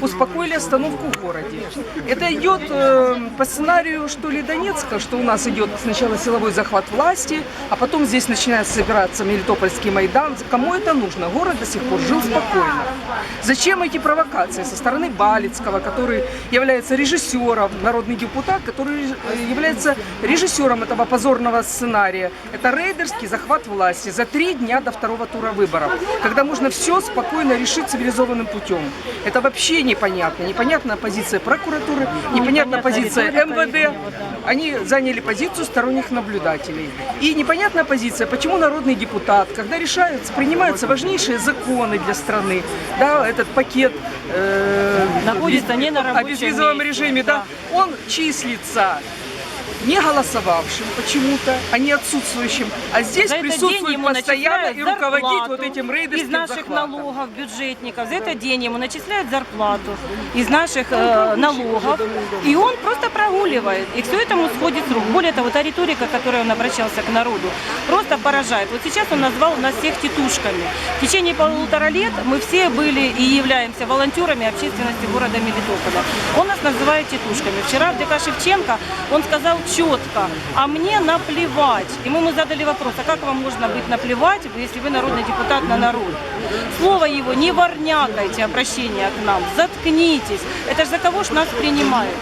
успокоили остановку в городе. Это идет э, по сценарию, что ли, Донецка, что у нас идет сначала силовой захват власти, а потом здесь начинает собираться Мелитопольский Майдан. Кому это нужно? Город до сих пор жил спокойно. Зачем эти провокации со стороны Балицкого, который является режиссером, народный депутат, который э, является режиссером этого позорного сценария? Это рейдерский захват власти за три дня до второго тура выборов, когда можно все спокойно решить цивилизованным путем. Это вообще непонятно. Непонятна позиция прокуратуры, непонятна позиция МВД. Они заняли позицию сторонних наблюдателей. И непонятная позиция, почему народный депутат, когда решаются, принимаются важнейшие законы для страны, да, этот пакет э, Находится не на о рабочем безвизовом месте, режиме, да, он числится не голосовавшим почему-то, а не отсутствующим, а здесь За присутствует ему постоянно и руководит вот этим из рейдерским наших захватом. налогов, бюджетников. За этот день ему начисляют зарплату из наших э, налогов. И он просто прогуливает. И все этому сходит с рук. Более того, та риторика, которой он обращался к народу, просто поражает. Вот сейчас он назвал нас всех тетушками. В течение полутора лет мы все были и являемся волонтерами общественности города Мелитополя. Он нас называет тетушками. Вчера в ДК Шевченко он сказал четко, а мне наплевать. И мы ему задали вопрос, а как вам можно быть наплевать, если вы народный депутат на народ? Слово его не ворнякайте, обращение к нам, заткнитесь. Это же за кого ж нас принимают?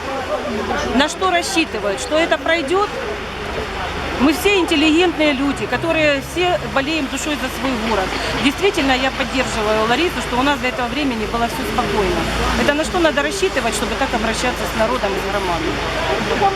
На что рассчитывают? Что это пройдет? Мы все интеллигентные люди, которые все болеем душой за свой город. Действительно, я поддерживаю Ларису, что у нас до этого времени было все спокойно. Это на что надо рассчитывать, чтобы так обращаться с народом и с?